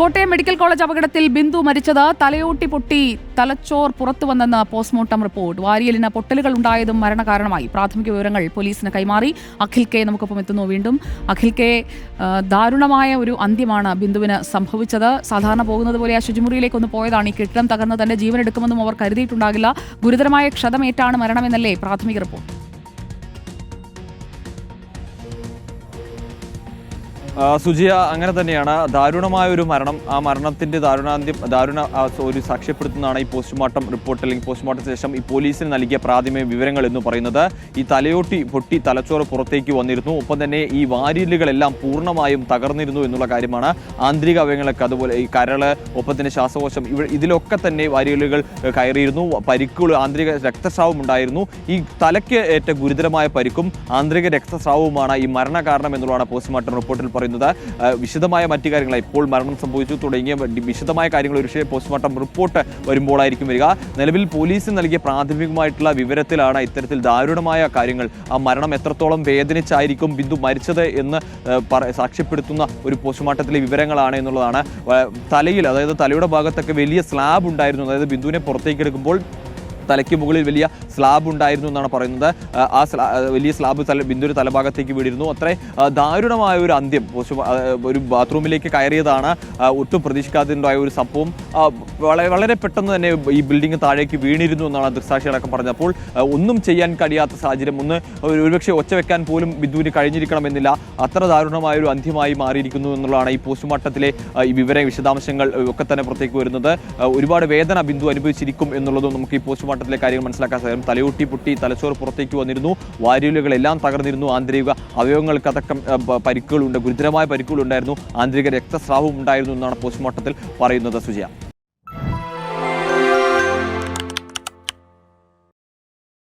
Kottayam medical college അപകടത്തിൽ ബിന്ദു മരിച്ചത് തലയോട്ടി പൊട്ടി തലച്ചോർ പുറത്തു വന്നെന്ന് പോസ്റ്റ്മോർട്ടം റിപ്പോർട്ട്. വാരിയലിന് പൊട്ടലുകൾ ഉണ്ടായതും മരണകാരണമായി. പ്രാഥമിക വിവരങ്ങൾ പോലീസിന് കൈമാറി. അഖിൽ കെ നമുക്കൊപ്പം എത്തുന്നു വീണ്ടും. അഖിൽ കെ ദാരുണമായ ഒരു അന്ത്യമാണ് ബിന്ദുവിന് സംഭവിച്ചത്. സാധാരണ പോകുന്നത് പോലെ ആ ശുചിമുറിയിലേക്ക് ഒന്ന് പോയതാണ്. ഈ കെട്ടിടം തകർന്ന് തന്റെ ജീവൻ എടുക്കുമെന്നും അവർ കരുതിയിട്ടുണ്ടാകില്ല. ഗുരുതരമായ ക്ഷതമേറ്റാണ് മരണമെന്നല്ലേ പ്രാഥമിക റിപ്പോർട്ട്. സുജിയ അങ്ങനെ തന്നെയാണ്. ദാരുണമായ ഒരു മരണം. ആ മരണത്തിന്റെ ദാരുണാന്ത്യം ദാരുണ ഒരു സാക്ഷ്യപ്പെടുത്തുന്നതാണ് ഈ പോസ്റ്റ്മോർട്ടം റിപ്പോർട്ട് അല്ലെങ്കിൽ പോസ്റ്റ്മോർട്ടത്തിന് ശേഷം ഈ പോലീസിന് നൽകിയ പ്രാഥമിക വിവരങ്ങൾ എന്ന് പറയുന്നത്. ഈ തലയോട്ടി പൊട്ടി തലച്ചോറ് പുറത്തേക്ക് വന്നിരുന്നു. ഒപ്പം തന്നെ ഈ വാരിയലുകളെല്ലാം പൂർണമായും തകർന്നിരുന്നു എന്നുള്ള കാര്യമാണ് ആന്തരിക അവയവങ്ങളൊക്കെ. അതുപോലെ ഈ കരൾ ഒപ്പം തന്നെ ശ്വാസകോശം ഇവ ഇതിലൊക്കെ തന്നെ വാരിയലുകൾ കയറിയിരുന്നു. പരിക്കുകൾ ആന്തരിക രക്തസ്രാവം ഉണ്ടായിരുന്നു. ഈ തലയ്ക്ക് ഏറ്റ ഗുരുതരമായ പരിക്കും ആന്തരിക രക്തസ്രാവവുമാണ് ഈ മരണ കാരണം എന്നുള്ളതാണ് പോസ്റ്റ്മോർട്ടം റിപ്പോർട്ടിൽ പറയുന്നത്. ആ, വിശദമായ മറ്റു കാര്യങ്ങൾ ഇപ്പോൾ മരണം സംഭവിച്ചു തുടങ്ങിയ വിശദമായ കാര്യങ്ങൾ ഒരു പോസ്റ്റ്മോർട്ടം റിപ്പോർട്ട് വരുമ്പോഴായിരിക്കും വരിക. നിലവിൽ പോലീസിന് നൽകിയ പ്രാഥമികമായിട്ടുള്ള വിവരത്തിലാണ് ഇത്തരത്തിൽ ദാരുണമായ കാര്യങ്ങൾ. ആ മരണം എത്രത്തോളം വേദനിച്ചായിരിക്കും ബിന്ദു മരിച്ചത് എന്ന് സാക്ഷ്യപ്പെടുത്തുന്ന ഒരു പോസ്റ്റ്മോർട്ടത്തിലെ വിവരങ്ങളാണ് എന്നുള്ളതാണ്. തലയിൽ അതായത് തലയുടെ ഭാഗത്തൊക്കെ വലിയ സ്ലാബ് ഉണ്ടായിരുന്നു. അതായത് ബിന്ദുവിനെ പുറത്തേക്ക് എടുക്കുമ്പോൾ തലയ്ക്ക് മുകളിൽ വലിയ സ്ലാബ് ഉണ്ടായിരുന്നു എന്നാണ് പറയുന്നത്. ആ, വലിയ സ്ലാബ് തല ബിന്ദുര തലഭാഗത്തേക്ക് വീടിരുന്നു അത്രേ ദാരുണമായ ഒരു അന്ത്യം ഒരു ബാത്റൂമിലേക്ക് കയറിയതാണ്. ഒട്ടും പ്രതീക്ഷിക്കാതെ ഒരു സംഭവം. വളരെ പെട്ടെന്ന് തന്നെ ഈ ബിൽഡിംഗ് താഴേക്ക് വീണിരുന്നു എന്നാണ് ദൃക്സാക്ഷികളൊക്കെ പറഞ്ഞപ്പോൾ അപ്പോൾ ഒന്നും ചെയ്യാൻ കഴിയാത്ത സാഹചര്യം ഒന്ന് ഒരു- ഒരുപക്ഷെ ഒച്ച വെക്കാൻ പോലും ബിന്ദുവിന് കഴിഞ്ഞിരിക്കണമെന്നില്ല അത്ര ദാരുണമായ ഒരു അന്ത്യമായി മാറിയിരിക്കുന്നു എന്നുള്ളതാണ് ഈ പോസ്റ്റ്മോർട്ടത്തിലെ ഈ വിവര വിശദാംശങ്ങൾ ഒക്കെ തന്നെ പുറത്തേക്ക് വരുന്നത്. ഒരുപാട് വേദന ബിന്ദു അനുഭവിച്ചിരിക്കും എന്നുള്ളതും നമുക്ക് ഈ പോസ്റ്റ്മോർട്ടത്തിലെ കാര്യങ്ങൾ മനസ്സിലാക്കാൻ സാധിക്കും. തലയൂട്ടി പൊട്ടി തലച്ചോറ് പുറത്തേക്ക് വന്നിരുന്നു. വാരിയലുകളെല്ലാം തകർന്നിരുന്നു ആന്തരിക അവയവങ്ങൾക്കതക്കം പരിക്കുകളുണ്ട് ഗുരുതരമായ പരിക്കുകളുണ്ടായിരുന്നു. ആന്തരിക രക്തസ്രാവം ഉണ്ടായിരുന്നു എന്നാണ് പോസ്റ്റ്മോർട്ടത്തിൽ പറയുന്നത് സുജയ.